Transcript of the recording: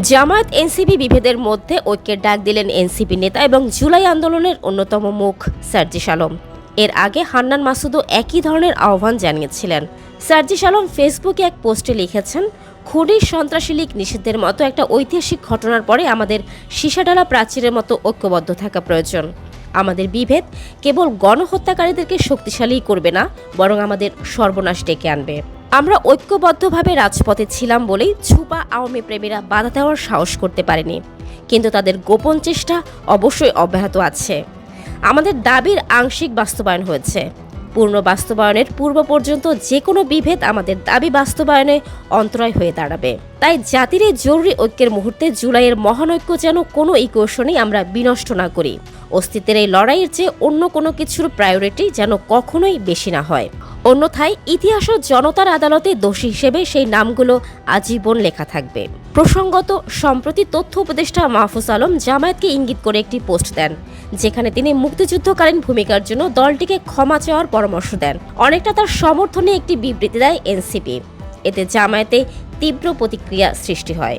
Jamaat NCP বিভেদের মধ্যে ঐক্যের ডাক দিলেন এনসিপি নেতা এবং জুলাই আন্দোলনের অন্যতম মুখ সার্জিস আলম। এর আগে হান্নান মাসুদও একই ধরনের আহ্বান জানিয়েছিলেন। সার্জিস আলম ফেসবুকে এক পোস্টে লিখেছেন, খুনি সন্ত্রাসী লীগ নিষিদ্ধের মতো একটা ঐতিহাসিক ঘটনার পরে আমাদের সীসাডালা প্রাচীরের মতো ঐক্যবদ্ধ থাকা প্রয়োজন। আমাদের বিভেদ কেবল গণহত্যাকারীদেরকে শক্তিশালী করবে না, বরং আমাদের সর্বনাশ ডেকে আনবে। আমরা ঐক্যবদ্ধভাবে রাজপথে ছিলাম বলেই ছুপা আওয়ামী প্রেমীরা বাধা দেওয়ার সাহস করতে পারেনি। কিন্তু তাদের গোপন চেষ্টা অবশ্যই অব্যাহত আছে। আমাদের দাবির আংশিক বাস্তবায়ন হয়েছে। পূর্ণ বাস্তবায়নের পূর্ব পর্যন্ত যে কোনো বিভেদ আমাদের দাবি বাস্তবায়নে অন্তরায় হয়ে দাঁড়াবে। তাই জাতির এই জরুরি ঐক্যের মুহূর্তে জুলাইয়ের মহানৈক্য যেন কোনো ইকুয়েশনেই আমরা বিনষ্ট না করি। অস্তিত্বের এই লড়াইয়ের চেয়ে অন্য কোনো কিছুর প্রায়োরিটি যেন কখনোই বেশি না হয়। অন্যথায় ইতিহাস জনতার আদালতে দোষী হিসেবে সেই নামগুলো আজীবন লেখা থাকবে। প্রসঙ্গত, সম্প্রতি তথ্য উপদেষ্টা মাহফুজ আলম জামায়াতকে ইঙ্গিত করে একটি পোস্ট দেন, যেখানে তিনি মুক্তিযুদ্ধকালীন ভূমিকার জন্য দলটিকে ক্ষমা চাওয়ার পরামর্শ দেন। অনেকটা তার সমর্থনে একটি বিবৃতি দেয় এনসিপি। এতে জামায়াতে তীব্র প্রতিক্রিয়া সৃষ্টি হয়।